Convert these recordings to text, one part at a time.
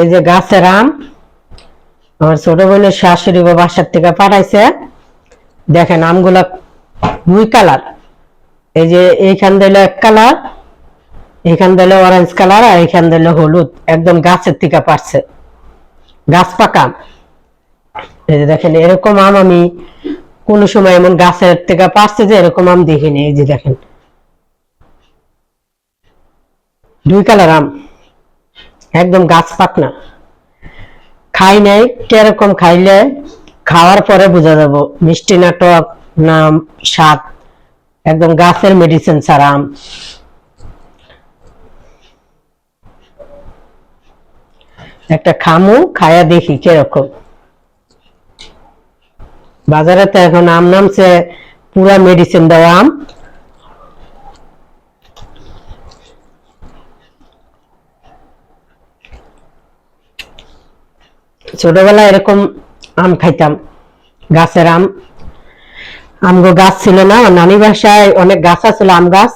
এই যে গাছের আম, আমার ছোট বোনের শাশুড়ি বা বাসার থেকে পাঠাইছে। দেখেন আমগুলা দুই কালার। এই যে এইখান দিল এক কালার, এইখান দিল অরেঞ্জ কালার আর এইখান দিল হলুদ। একদম গাছের থেকে পারছে। গাছ পাকা এই যে দেখেন, এরকম আম আমি কোন সময় এমন গাছের থেকে পারছে যে এরকম আম দেখিনি। এই যে দেখেন, দুই কালার আম। একদম গাছ পাকনা খাই নাই, কীরকম খাইলে খাওয়ার পরে বোঝা যাব মিষ্টি না টক না স্বাদ। একদম গাছের মেডিসিন ছাড়া আম। একটা খামু, খায়া দেখি কীরকম। বাজারে তো এখন আম নামছে, পুরা মেডিসিন দেওয়া আম। ছোটবেলায় এরকম আম খাইতাম, গাছের আম। আমগো গাছ ছিল না নানি বাসায় অনেক গাছ আছিল আম গাছ।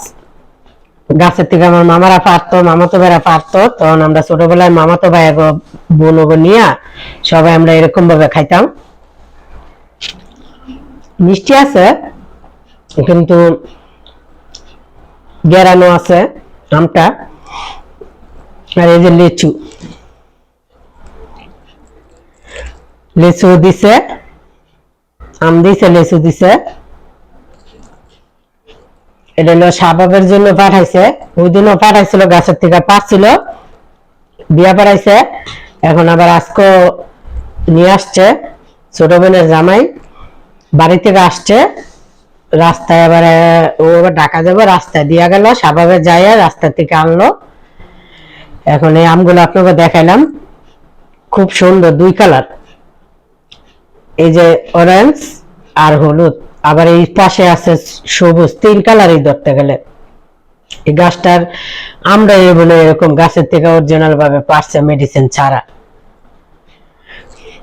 গাছের থেকে আমার মামারা পারতো, মামাতো ভাইরা পারতো। তখন আমরা ছোটবেলায় মামাতো ভাই বোন নিয়া সবাই আমরা এরকম ভাবে খাইতাম। মিষ্টি আছে, কিন্তু গেরানো আছে আমটা। আর এই যে লিচু। লিচু দিছে। আম দিছে, লিচু দিছে। এটা হলো শাহবাবের জন্য পাঠাইছে। ওই দিনও পাঠাইছিল, গাছের থেকে পাচ্ছিল। বিয়া পাঠাইছে। এখন আবার আজকে নিয়ে আসছে। ছোট বোনের জামাই বাড়ি থেকে আসছে। রাস্তায় আবার ও আবার ঢাকা যাবে, রাস্তায় দিয়া গেল শাহবাবে যায় রাস্তা থেকে আনলো। এখন এই আমগুলো আপনাকে দেখাইলাম। খুব সুন্দর, দুই কালার। এই যে অরেঞ্জ আর হলুদ, আবার এই পাশে আছে সবুজ, তিন কালারই ধরতে গেলে। এই গাছটার আমরা বলে এরকম গাছের থেকে অরিজিনাল ভাবে পারছে মেডিসিন ছাড়া।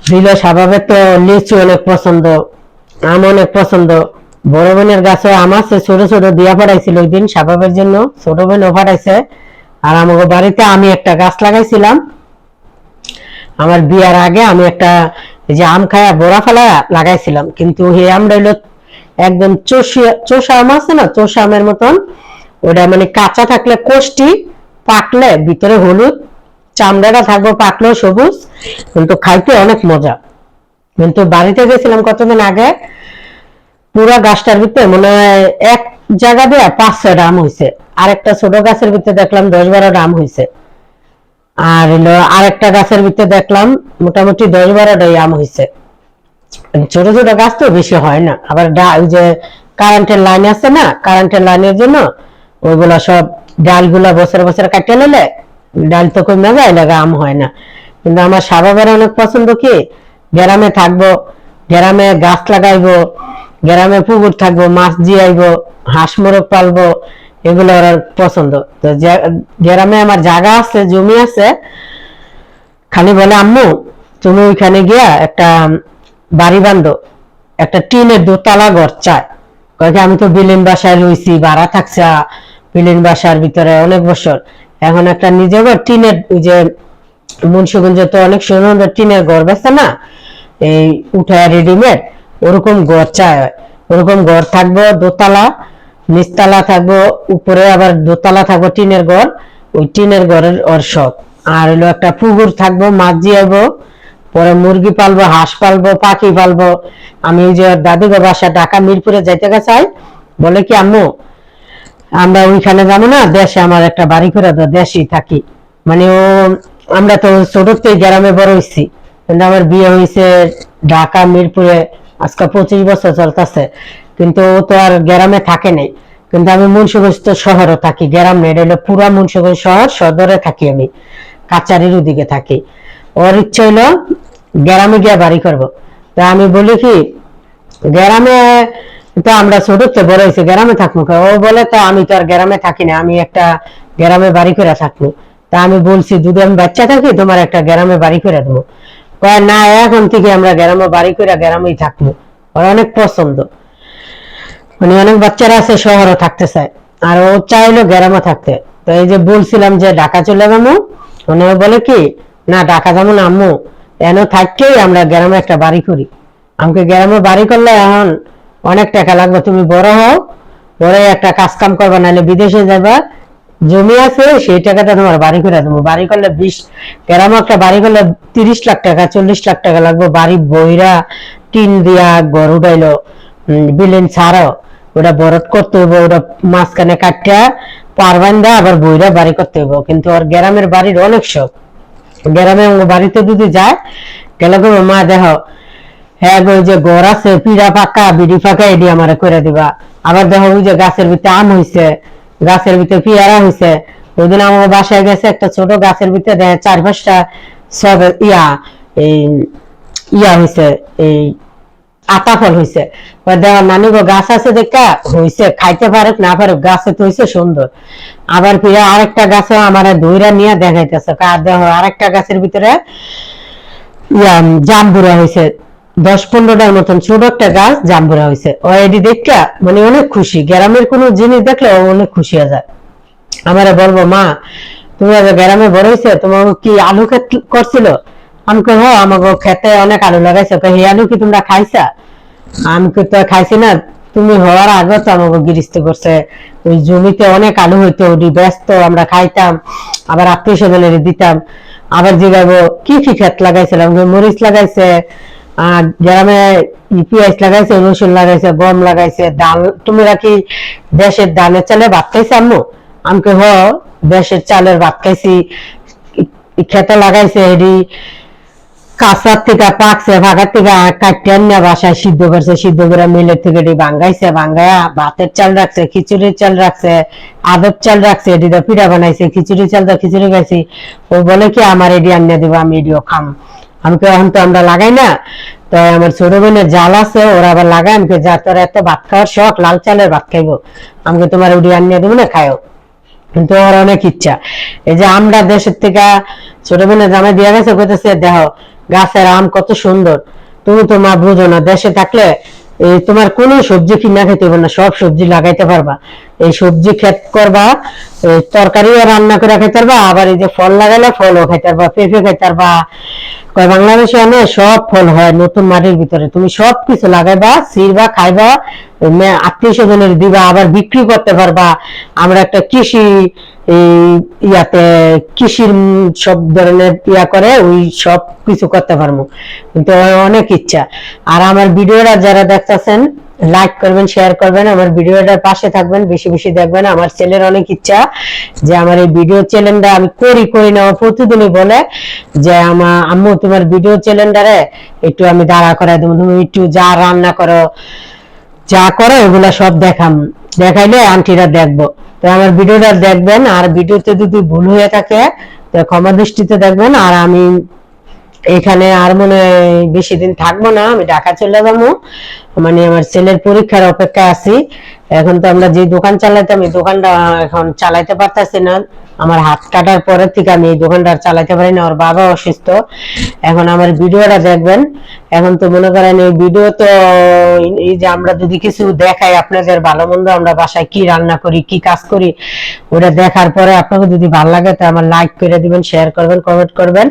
দিল স্বভাবের তো লিচু অনেক পছন্দ, আম অনেক পছন্দ। বড় বোনের গাছে আম আছে, ছোট ছোট দিয়া পাঠাইছিল ওই দিন, স্বভাবের জন্য ছোট বোনও পাঠাইছে আর আমাকে বাড়িতে আমি একটা গাছ লাগাইছিলাম। আমার বিয়ার আগে আমি একটা যে আম খায়া বড়া ফেলা লাগাইছিলাম, কিন্তু এই আমটা হইল একদম চোষা আম আছে না, চোষা আমের মতন ওটা মানে কাঁচা থাকলে কোষ্টি, পাকলে ভিতরে হলুদ, চামড়াটা থাকবে পাকলেও সবুজ, কিন্তু খাইতে অনেক মজা। কিন্তু বাড়িতে গেছিলাম কতদিন আগে, পুরো গাছটার ভিতরে মনে হয় এক জায়গা দিয়ে পাঁচ ছয়টা আম হয়েছে আর একটা ছোট গাছের ভিতরে দেখলাম দশ বারোটা আম হয়েছে আর আরেকটা গাছের ভিতরে দেখলাম মোটামুটি দশ বারোটাই আম হয়েছে ছোট ছোট গাছ তো বেশি হয় না। আবার ওই যে কারেন্টের লাইন আছে না কারেন্টের লাইনের জন্য ওইগুলা সব ডালগুলা বছর বছর কাটে নিলে ডাল তো কমে যায় লাগা আম হয় না। কিন্তু আমার স্বভাবের অনেক পছন্দ কি? গ্রামে থাকব, গ্রামে গাছ লাগাইবো, গ্রামে পুকুর থাকব, মাছ জিয়াইবো হাঁস মোরগ পালবো এগুলো ওর পছন্দ। তো গ্রামে আমার জায়গা আছে, জমি আছে, খালি বলে, আম্মু, তুমি ওইখানে গিয়া একটা বাড়ি বান্ধো একটা টিনের দোতলা ঘর চায় কয়েক আমি তো বিলিন বাসায় রইছি, ভাড়া থাকছে, বিলিন বাসার ভিতরে অনেক বছর। এখন একটা নিজে ঘর, টিনের ওই যে, মুন্সিগঞ্জ তো অনেক সুন্দর টিনের ঘর বেছে না, এই উঠায় রেডিমেড ওরকম ঘর চায় ওরকম ঘর থাকব, দোতলা নিচতলা থাকব, উপরে আবার দোতলা থাকব টিনের ঘর। ওই টিনের ঘরের ওর শখ আর হলো একটা পুকুর থাকব, মাছ জিয়াবো পরে মুরগি পালবো, হাঁস পালবো, পাখি পালবো। আমি যে দাদুকে বাসা ঢাকা মিরপুরে যাইতে চাই, বলে কি, আম্মু, আমরা ওইখানে যাব না, দেশে আমার একটা বাড়ি করে দাও, দেশেই থাকি। মানে ও, আমরা তো ছোটতেই গ্রামে বড় হয়েছি কিন্তু আমার বিয়ে হয়েছে ঢাকা, মিরপুরে, আজকে পঁচিশ বছর চলতেছে। কিন্তু ও তো আর গ্রামে থাকে নাই। কিন্তু আমি মুন্সিগঞ্জ তো শহরে থাকি। গ্রাম নেই এটা হলো পুরা মুন্সিগঞ্জ শহর, সদরে থাকি আমি। কাচারির ওদিকে থাকি। ওর ইচ্ছে হইল গ্রামে গিয়ে বাড়ি করব। তা আমি বলি কি, গ্রামে তো আমরা ছোট তো বড় হয়েছে, গ্রামে থাকব ও বলে, তো আমি তো আর গ্রামে থাকি না, আমি একটা গ্রামে বাড়ি করে থাকব। তা আমি বলছি যদি আমি বাচ্চা থাকি, তোমার একটা গ্রামে বাড়ি করে দেবো। কয়, না, এখন থেকে আমরা গ্রামে বাড়ি করে গ্রামেই থাকব। ওর অনেক পছন্দ। মানে অনেক বাচ্চারা আছে শহরে থাকতে চায় আর ও চাইলো গ্রামে থাকতে। তো এই যে বলছিলাম যে ঢাকা চলে যাব মানে বলে কি, না, ঢাকা যাব না, আম্মু। এন থাকতেই আমরা গ্রামে একটা বাড়ি করি। আমাকে গ্রামে বাড়ি করলে এখন অনেক টাকা লাগবে। তুমি বড় হও বড় একটা কাজ কাম করবা, নাহলে বিদেশে যাবা। জমি আছে, সেই টাকাটা তোমার বাড়ি করে দেবো। বাড়ি করলে বিশ, গ্রামে একটা বাড়ি করলে তিরিশ লাখ টাকা, চল্লিশ লাখ টাকা লাগবে। বাড়ি বইরা টিন দিয়া ঘর উঠাইলো বিলেন ছাড়ো ওটা বরফ করতে হবে ওটা মাঝখানে কাটটা পারবান দা আবার বইরা বাড়ি করতে হবে কিন্তু ওর গ্রামের বাড়ির অনেক শখ। গ্রামে বাড়িতে যদি যায়, গেলে মা দেহ হ্যাঁ গো যে ঘর আছে, পিড়া পাকা, বিড়ি পাকা, এডি আমারে করে দিবা। আবার দেখো ওই যে গাছের ভিতরে আম হইছে, গাছের ভিতরে পিয়ারা হইছে। ওইদিন আমার বাসায় গেছে একটা ছোট গাছের ভিতরে দেখে চার পাঁচটা সব ইয়া, এই, ইয়া হইছে, এই আতা ফল দেখো নানি গো, গাছ আছে দেখা, হইছে, খাইতে পারে না পারে গাছে তো হইছে সুন্দর। আবার ফিরে আরেকটা গাছে আমার দইরা নিয়ে দেখাইতেছে। কার দেখো, আরেকটা গাছের ভিতরে জাম্বুরা হয়েছে দশ পনেরোটার মতন ছোট একটা গাছ জাম্বুরা হয়েছে ও এটি দেখা মানে অনেক খুশি। গ্রামের কোনো জিনিস দেখলে ও অনেক খুশি হয়ে যায়। আমারে বলব, মা তুমি গ্রামে বড় হয়েছে তোমার কি আলু করছিল? আমি কই হ্যাঁ আমাকে খেতে অনেক আলু লাগাইছে। এই আলু কি তোমরা খাইছা? আমি তো খাইছি না? তুমি হওয়ার আগে তো আমাকে গিরিস্ত করছে ওই জমিতে অনেক আলু হইতো ওটি ব্যস্ত, আমরা খাইতাম, আবার আত্মীয় স্বজনের দিতাম। আবার জিগাবো কি কি ক্ষেত লাগাইছিলাম? মরিচ লাগাইছে গ্রামে পেঁয়াজ লাগাইছে, রসুন লাগাইছে, গম লাগাইছে, ডাল। তোমরা কি দেশের ধানের চালে ভাত খাইছে আম্মু? আমি কই হ দেশের চালের ভাত খাইছি, খেতে লাগাইছে এডি কাঁচার থেকে পাকছে ভাগার থেকে কাটিয়ে না বাসায় সিদ্ধ করছে সিদ্ধ করে মিলের থেকে এটি ভাঙ্গাইছে ভাঙ্গায়া ভাতের চাল রাখছে খিচুড়ির চাল রাখছে আদব চাল রাখছে এটিতে পিঠা বানাইছে খিচুড়ি চাল তো খিচুড়ি খাইছি। ও বলে কি আমার এডি আনিয়ে দিব আমি এডিও খাম। আমি কই এখন তো আমরা লাগাই না? তো আমার ছোট বোনের জাল আছে ওরা আবার লাগায় আমি কই, যা তোর এত ভাত খাওয়ার শখ লাল চালের ভাত খাইবো। আমাকে তোমার ওডি আনিয়ে দেবো না খায়ও কিন্তু ওর অনেক ইচ্ছা। এই যে আমরা দেশের থেকে ছোট বোনের জামাই দিয়ে গেছে কইতেছে দেহ গাছের আম কত সুন্দর। তুমি তো মা বুঝো না, দেশে থাকলে তোমার কোনো সবজি কিনা খেতে হবে না, সব সবজি লাগাইতে পারবা। এই সবজি ক্ষেত করবা তরকারিও রান্না করে খাইতে পারবা, আবার এই যে ফল লাগাইলে ফলও খাইতে পারবা, পেঁপে খাইতে পারবা। কয়, বাংলাদেশে অনেক সব ফল হয় নতুন মাটির ভিতরে। তুমি সব কিছু লাগাইবা, ছিড়বা, খাইবা আত্মীয় স্বজনের দিবা, আবার বিক্রি করতে পারবা। আমরা একটা কৃষি ইয়াতে কৃষির সব ধরনের ইয়া করে, ওই সব কিছু করতে পারব। কিন্তু অনেক ইচ্ছা। আর আমার ভিডিওটা যারা দেখতেছেন লাইক করবেন শেয়ার করবেন, আমার ভিডিওটার পাশে থাকবেন, বেশি বেশি দেখবেন। আমার ছেলের অনেক ইচ্ছা যে আমার এই ভিডিও চ্যানেলটা আমি করি করি না প্রতিদিনই বলে যে আমার আম্মু, তোমার ভিডিও চ্যানেলটারে একটু আমি দাঁড়া করাই দেবো। তুমি একটু যা রান্না করো, যা করো, এগুলা সব দেখাম। দেখাইলে আন্টিরা দেখব। তো আমার ভিডিওটা দেখবেন, আর ভিডিওতে যদি ভুল হয়ে থাকে, তো ক্ষমা দৃষ্টিতে দেখবেন। আর আমি এখানে আর মনে বেশি দিন থাকব না, আমি ঢাকা চলে যাব। মানে আমার ছেলের পরীক্ষার অপেক্ষা আছি। এখন তো আমরা যে দোকান চালাইতাম, এই দোকানটা এখন চালাইতে পারতাছি না। আমার হাত কাটার পরের থেকে আমি এই দোকানটা চালাইতে পারি না ওর বাবা অসুস্থ। এখন আমার ভিডিওটা দেখবেন। এখন তো মনে করেন এই ভিডিও তো, এই যে আমরা যদি কিছু দেখাই আপনাদের ভালো মন্দ আমরা বাসায় কি রান্না করি, কি কাজ করি, ওটা দেখার পরে আপনাকে যদি ভালো লাগে, তো আমার লাইক করে দিবেন শেয়ার করবেন কমেন্ট করবেন।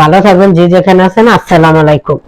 ভালো থাকবেন, যে যেখানে আছেন, আসসালামু আলাইকুম।